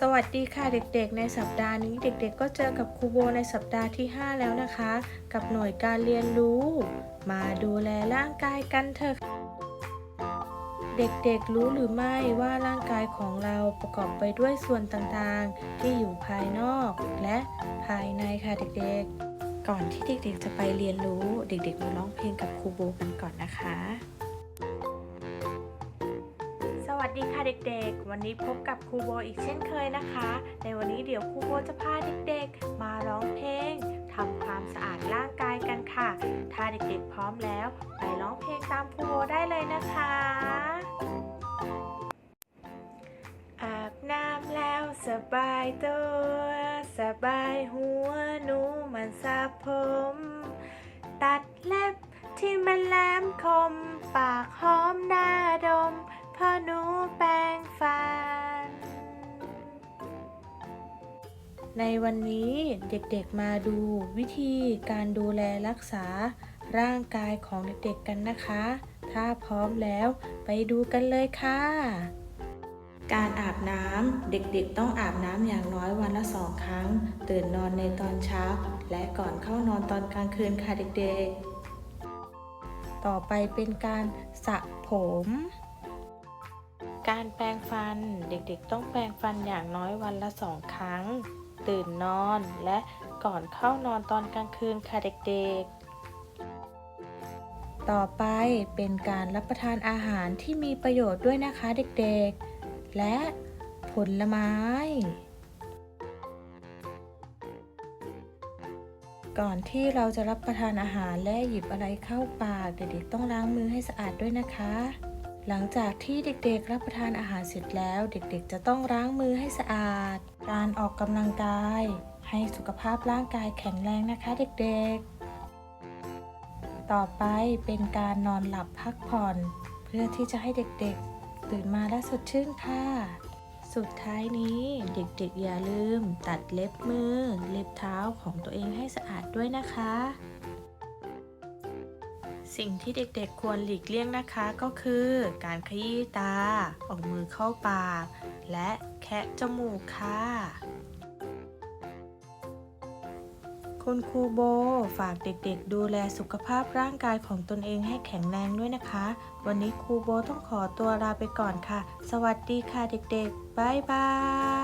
สวัสดีค่ะเด็กๆ ในสัปดาห์นี้เด็กๆ ก็เจอกับครูโบในสัปดาห์ที่ 5 แล้วนะคะ กับหน่วยการเรียนรู้ มาดูแลร่างกายกันเถอะเด็กๆ รู้หรือไม่ว่าร่างกายของเราประกอบไปด้วยส่วนต่างๆ ที่อยู่ภายนอกและภายในค่ะเด็กๆ ก่อนที่เด็กๆ จะไปเรียนรู้ เด็กๆ มาร้องเพลงกับครูโบกันก่อนนะคะ วัสดีค่ะเด็กๆ วันนี้พบกับครูโบอีกเช่นเคยนะคะ ในวันนี้เดี๋ยวครูโบจะพาเด็กๆ มาร้องเพลงทำความสะอาดร่างกายกันค่ะ ถ้าเด็กๆพร้อมแล้ว ไปร้องเพลงตามครูโบได้เลยนะคะ อาบน้ำแล้วสบายตัว สบายหัวหนูมันสระผม ตัดเล็บที่มันแหลมคมปากหอ ในวันนี้เด็กๆมาดูวิธีการดูแลรักษาร่างกายของเด็กๆกันนะคะ ถ้าพร้อมแล้วไปดูกันเลยค่ะ การอาบน้ำเด็กๆต้องอาบน้ำอย่างน้อยวันละสองครั้ง ตื่นนอนในตอนเช้า และก่อนเข้านอนตอนกลางคืนค่ะเด็กๆ ต่อไปเป็นการสระผมการแปรงฟันเด็กๆ ต้องแปรงฟันอย่างน้อยวันละสองครั้ง ตื่นนอน และก่อนเข้านอนตอนกลางคืนค่ะเด็กๆ ต่อไปเป็นการรับประทานอาหารที่มีประโยชน์ด้วยนะคะเด็กๆ และผลไม้ ก่อนที่เราจะรับประทานอาหารและหยิบอะไรเข้าปากเด็กๆต้องล้างมือให้สะอาดด้วยนะคะ หลังจากที่เด็กๆรับประทานอาหารเสร็จแล้ว เด็กๆ จะต้องล้างมือให้สะอาด การออกกำลังกาย ให้สุขภาพร่างกายแข็งแรงนะคะเด็กๆ ต่อไปเป็นการนอนหลับพักผ่อน เพื่อที่จะให้เด็กๆ ตื่นมาและสดชื่นค่ะ สุดท้ายนี้เด็กๆอย่าลืมตัดเล็บมือ เล็บเท้าของตัวเองให้สะอาดด้วยนะคะ สิ่งที่เด็กๆควรหลีกเลี่ยงนะคะก็คือ การขยี้ตา ออกมือเข้าปาก และแคะจมูกค่ะ คุณครูโบฝากเด็กๆ ดูแลสุขภาพร่างกายของตนเองให้แข็งแรงด้วยนะคะ วันนี้ครูโบต้องขอตัวลาไปก่อนค่ะ สวัสดีค่ะเด็กๆ บ๊ายบาย